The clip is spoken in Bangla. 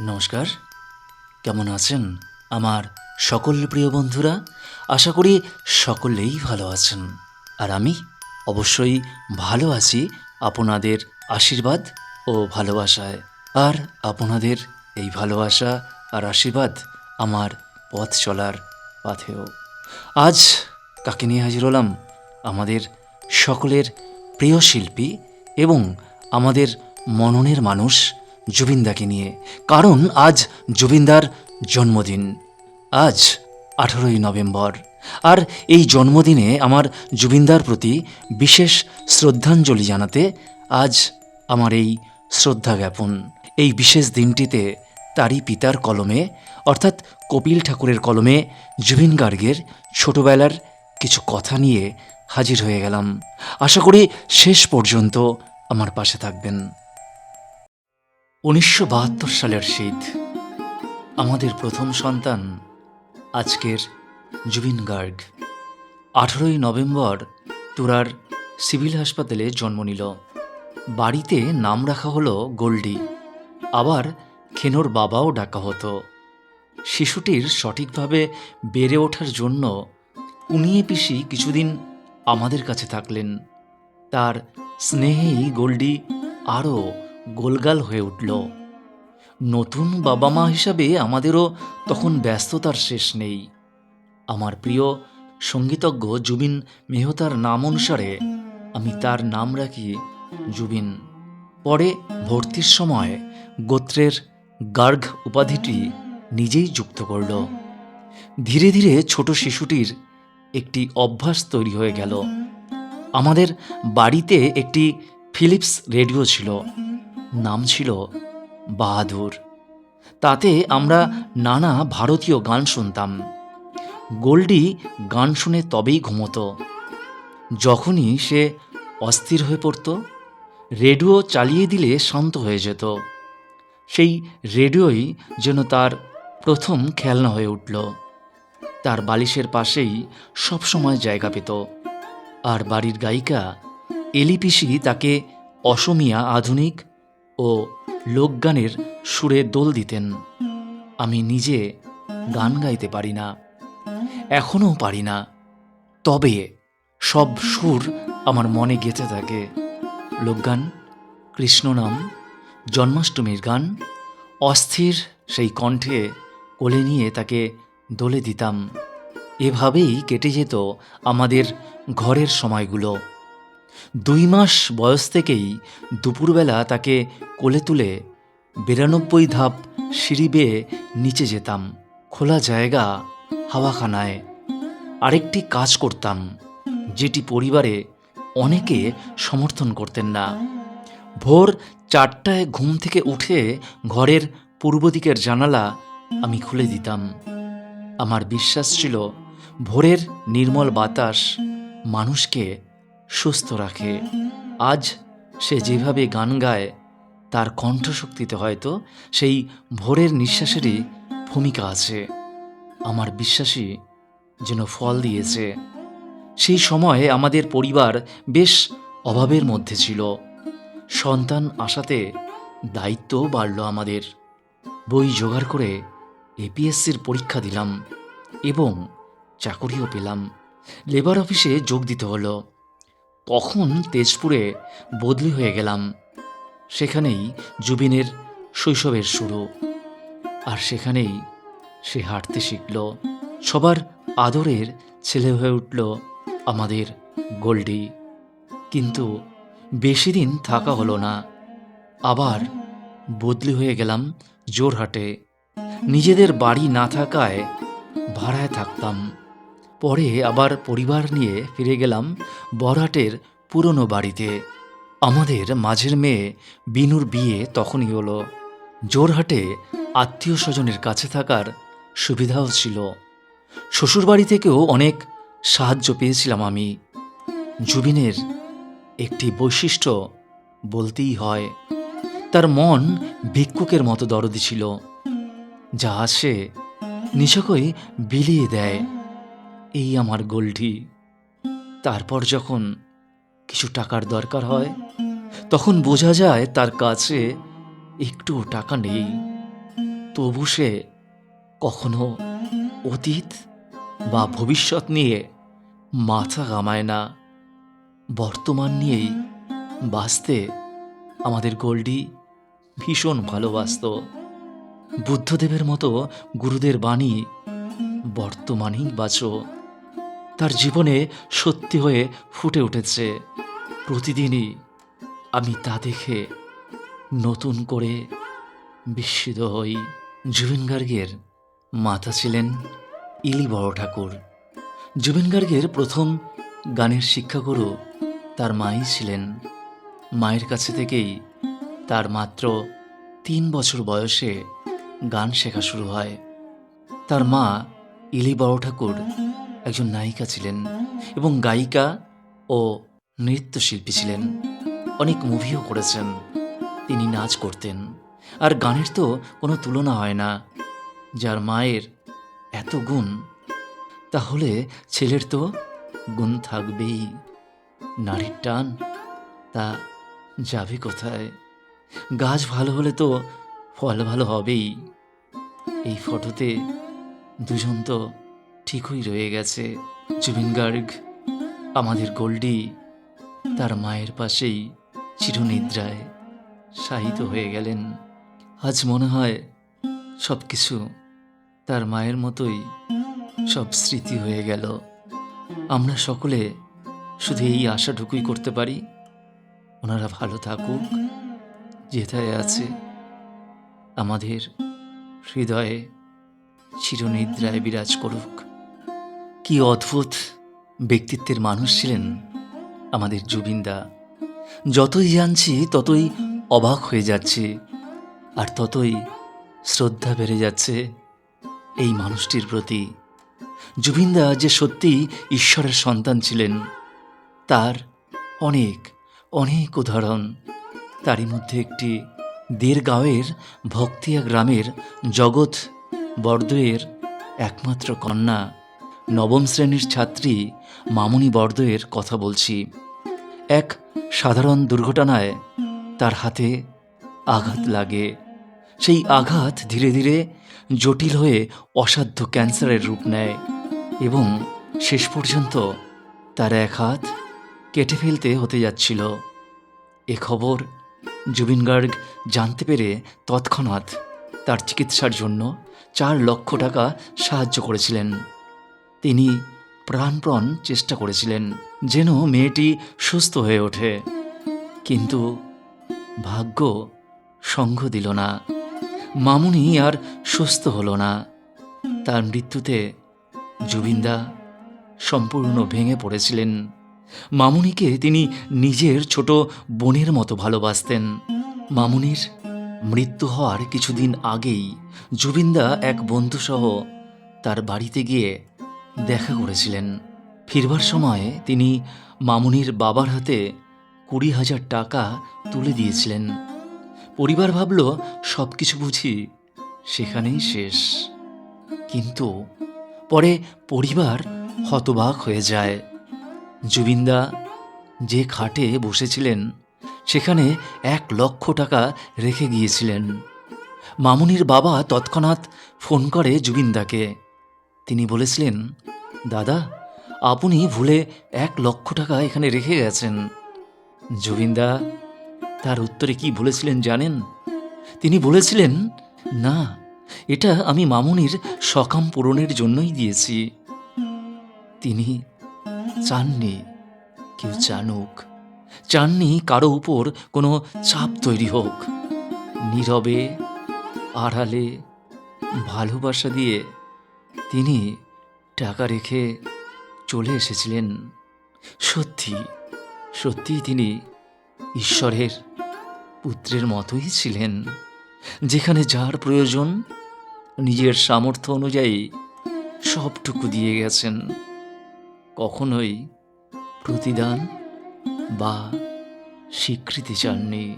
নমস্কার। কেমন আছেন আমার সকল প্রিয় বন্ধুরা? আশা করি সকলেই ভালো আছেন। আর আমি অবশ্যই ভালো আছি আপনাদের আশীর্বাদ ও ভালোবাসায়। আর আপনাদের এই ভালোবাসা আর আশীর্বাদ আমার পথ চলার পথেও। আজ কাকে নিয়ে হাজির হলাম? আমাদের সকলের প্রিয় শিল্পী এবং আমাদের মননের মানুষ জুবিনদাকে নিয়ে। কারণ আজ জুবিনদার জন্মদিন। আজ আঠেরোই নভেম্বর। আর এই জন্মদিনে আমার জুবিনদার প্রতি বিশেষ শ্রদ্ধাঞ্জলি জানাতে আজ আমার এই শ্রদ্ধা জ্ঞাপন। এই বিশেষ দিনটিতে তারই পিতার কলমে, অর্থাৎ কপিল ঠাকুরের কলমে, জুবিন গার্গের ছোটবেলার কিছু কথা নিয়ে হাজির হয়ে গেলাম। আশা করি শেষ পর্যন্ত আমার পাশে থাকবেন। উনিশশো বাহাত্তর সালের শীত। আমাদের প্রথম সন্তান আজকের জুবিন গার্গ আঠেরোই নভেম্বর তুরার সিভিল হাসপাতালে জন্ম নিল। বাড়িতে নাম রাখা হলো গোল্ডি। আবার খেনোর বাবাও ডাকা হতো। শিশুটির সঠিকভাবে বেড়ে ওঠার জন্য উনিয়ে পিসি কিছুদিন আমাদের কাছে থাকলেন। তার স্নেহেই গোল্ডি আরও গোলগাল হয়ে উঠল। নতুন বাবা মা হিসাবে আমাদেরও তখন ব্যস্ততার শেষ নেই। আমার প্রিয় সঙ্গীতজ্ঞ জুবিন মেহতার নাম অনুসারে আমি তার নাম রাখি জুবিন। পরে ভর্তির সময় গোত্রের গার্গ উপাধিটি নিজেই যুক্ত করল। ধীরে ধীরে ছোট শিশুটির একটি অভ্যাস তৈরি হয়ে গেল। আমাদের বাড়িতে একটি ফিলিপস রেডিও ছিল। নাম ছিল বাহাদুর। তাতে আমরা নানা ভারতীয় গান শুনতাম। গোল্ডি গান শুনে তবেই ঘুমতো। যখনই সে অস্থির হয়ে পড়ত, রেডিও চালিয়ে দিলে শান্ত হয়ে যেত। সেই রেডিওই যেন তার প্রথম খেলনা হয়ে উঠল। তার বালিশের পাশেই সবসময় জায়গা পেত। আর বাড়ির গায়িকা এলিপিসি তাকে অসমিয়া আধুনিক ও লোকগানের সুরে দোল দিতেন। আমি নিজে গান গাইতে পারি না, এখনও পারি না। তবে সব সুর আমার মনে গেঁথে থাকে। লোকগান কৃষ্ণনাম জন্মাষ্টমীর গান, অস্থির সেই কণ্ঠে কোলে নিয়ে তাকে দোলে দিতাম। এভাবেই কেটে যেত আমাদের ঘরের সময়গুলো। দুই মাস বয়স থেকেই দুপুরবেলা তাকে কোলে তুলে বিরানব্বই ধাপ সিঁড়ি বেয়ে নিচে যেতাম। খোলা জায়গা, হাওয়াখানায় আরেকটি কাজ করতাম, যেটি পরিবারে অনেকে সমর্থন করতেন না। ভোর চারটায় ঘুম থেকে উঠে ঘরের পূর্ব দিকের জানালা আমি খুলে দিতাম। আমার বিশ্বাস ছিল, ভোরের নির্মল বাতাস মানুষকে সুস্থ রাখে। আজ সে যেভাবে গান গায়, তার কণ্ঠশক্তিতে হয়তো সেই ভোরের নিঃশ্বাসেরই ভূমিকা আছে। আমার বিশ্বাসই যেন ফল দিয়েছে। সেই সময়ে আমাদের পরিবার বেশ অভাবের মধ্যে ছিল। সন্তান আসাতে দায়িত্ব বাড়ল আমাদের। বই জোগাড় করে এপিএসসির পরীক্ষা দিলাম এবং চাকরিও পেলাম। লেবার অফিসে যোগ দিতে হলো। তখন তেজপুরে বদলি হয়ে গেলাম, সেখানেই জুবিনের শৈশবের শুরু। আর সেখানেই সে হাঁটতে শিখল। সবার আদরের ছেলে হয়ে উঠল আমাদের গোল্ডি। কিন্তু বেশি দিন থাকা হলো না। আবার বদলি হয়ে গেলাম জোরহাটে। নিজেদের বাড়ি না থাকায় ভাড়ায় থাকতাম। পরে আবার পরিবার নিয়ে ফিরে গেলাম বরহাটের পুরনো বাড়িতে। আমাদের মাঝের মেয়ে বিনুর বিয়ে তখনই হলো। জোরহাটে আত্মীয় স্বজনের কাছে থাকার সুবিধাও ছিল। শ্বশুরবাড়ি থেকেও অনেক সাহায্য পেয়েছিলাম আমি। জুবিনের একটি বৈশিষ্ট্য বলতেই হয়, তার মন ভিক্ষুকের মতো দরদি ছিল, যা আসে নিশকই বিলিয়ে দেয়। এই আমার গোলটি। তারপর যখন কিছু টাকার দরকার হয়, তখন বোঝা যায় তার কাছে একটু টাকা নেই। তবু সে কখনো অতীত বা ভবিষ্যৎ নিয়ে মাথা ঘামায় না। বর্তমান নিয়েই বাঁচতে আমাদের গোল্ডি ভীষণ ভালোবাসত। বুদ্ধদেবের মতো গুরুদের বাণী বর্তমানেই বাঁচো। তার জীবনে সত্যি হয়ে ফুটে উঠেছে। প্রতিদিনই আমি তা দেখে নতুন করে বিস্মিত হই। জুবিন গার্গের মাতা ছিলেন ইলি বড় ঠাকুর জুবিন গার্গের প্রথম গানের শিক্ষাগুরু তার মাই ছিলেন। মায়ের কাছে থেকেই তার মাত্র তিন বছর বয়সে গান শেখা শুরু হয়। তার মা ইলি বড় ঠাকুর একজন নায়িকা ছিলেন এবং গায়িকা ও নৃত্যশিল্পী ছিলেন। অনেক মুভিও করেছেন। তিনি নাচ করতেন। আর গানের তো কোনো তুলনা হয় না। যার মায়ের এত গুণ, তাহলে ছেলের তো গুণ থাকবেই। নারীর টান, তা যাবে কোথায়? গাছ ভালো হলে তো ফল ভালো হবেই। এই ফটোতে দুজন তো ঠিকই রয়ে গেছে। জুবিন গার্গ, আমাদের গোল্ডি, তার মায়ের পাশেই চিরনিদ্রায় শায়িত হয়ে গেলেন। আজ মনে হয় সব কিছু তার মায়ের মতোই সব স্মৃতি হয়ে গেল। আমরা সকলে শুধু এই আশাটুকুই করতে পারি। ওনারা ভালো থাকুক, যেথায় আছে। আমাদের হৃদয়ে চিরনিদ্রায় বিরাজ করুক। কি অদ্ভুত ব্যক্তিত্বের মানুষ ছিলেন আমাদের জুবিনদা। যতই জানছি, ততই অবাক হয়ে যাচ্ছে, আর ততই শ্রদ্ধা বেড়ে যাচ্ছে এই মানুষটির প্রতি। জুবিনদা যে সত্যি ঈশ্বরের সন্তান ছিলেন, তার অনেক অনেক উদাহরণ। তারই মধ্যে একটি দেড়গাঁওয়ের ভক্তিয়া গ্রামের জগৎ বর্দয়ের একমাত্র কন্যা। নবম শ্রেণির ছাত্রী মামুনি বর্দয়ের কথা বলছি। এক সাধারণ দুর্ঘটনায় তার হাতে আঘাত লাগে। সেই আঘাত ধীরে ধীরে জটিল হয়ে অসাধ্য ক্যান্সারের রূপ নেয় এবং শেষ পর্যন্ত তার এক হাত কেটে ফেলতে হতে যাচ্ছিল। এ খবর জুবিন গার্গ জানতে পেরে তৎক্ষণাৎ তার চিকিৎসার জন্য চার লক্ষ টাকা সাহায্য করেছিলেন। তিনি প্রাণপ্রণ চেষ্টা করেছিলেন যেন মেয়েটি সুস্থ হয়ে ওঠে। কিন্তু ভাগ্য সঙ্গ দিল না। মামুনি আর সুস্থ হল না। তার মৃত্যুতে জুবিনদা সম্পূর্ণ ভেঙে পড়েছিলেন। মামুনিকে তিনি নিজের ছোট বোনের মতো ভালোবাসতেন। মামুনির মৃত্যু হওয়ার কিছুদিন আগেই জুবিনদা এক বন্ধুসহ তার বাড়িতে গিয়ে দেখা করেছিলেন। ফিরবার সময় তিনি মামুনির বাবার হাতে কুড়ি হাজার টাকা তুলে দিয়েছিলেন। পরিবার ভাবল সব কিছু বুঝি সেখানেই শেষ। কিন্তু পরে পরিবার হতবাক হয়ে যায়। জুবিনদা যে খাটে বসেছিলেন, সেখানে এক লক্ষ টাকা রেখে গিয়েছিলেন। মামুনির বাবা তৎক্ষণাৎ ফোন করে জুবিনদাকে। তিনি বলেছিলেন, দাদা, আপনি ভুলে এক লক্ষ টাকা এখানে রেখে গেছেন। জুবিনদা, তার উত্তরে কি বলেছিলেন জানেন? তিনি বলেছিলেন, না, এটা আমি মামুনির সকাম পূরণের জন্যই দিয়েছি। তিনি চাননি, কেউ জানুক চাননি কারও উপর কোনো চাপ তৈরি হোক। নীরবে, আড়ালে, ভালোবাসা দিয়ে তিনি টাকা রেখে চলে এসেছিলেন। সত্যি, সত্যিই তিনি ঈশ্বরের পুত্রের মতোই ছিলেন, যেখানে যার প্রয়োজন নিজের সামর্থ্য অনুযায়ী সবটুকু দিয়ে গেছেন। কখনোই প্রতিদান বা স্বীকৃতি চাননি।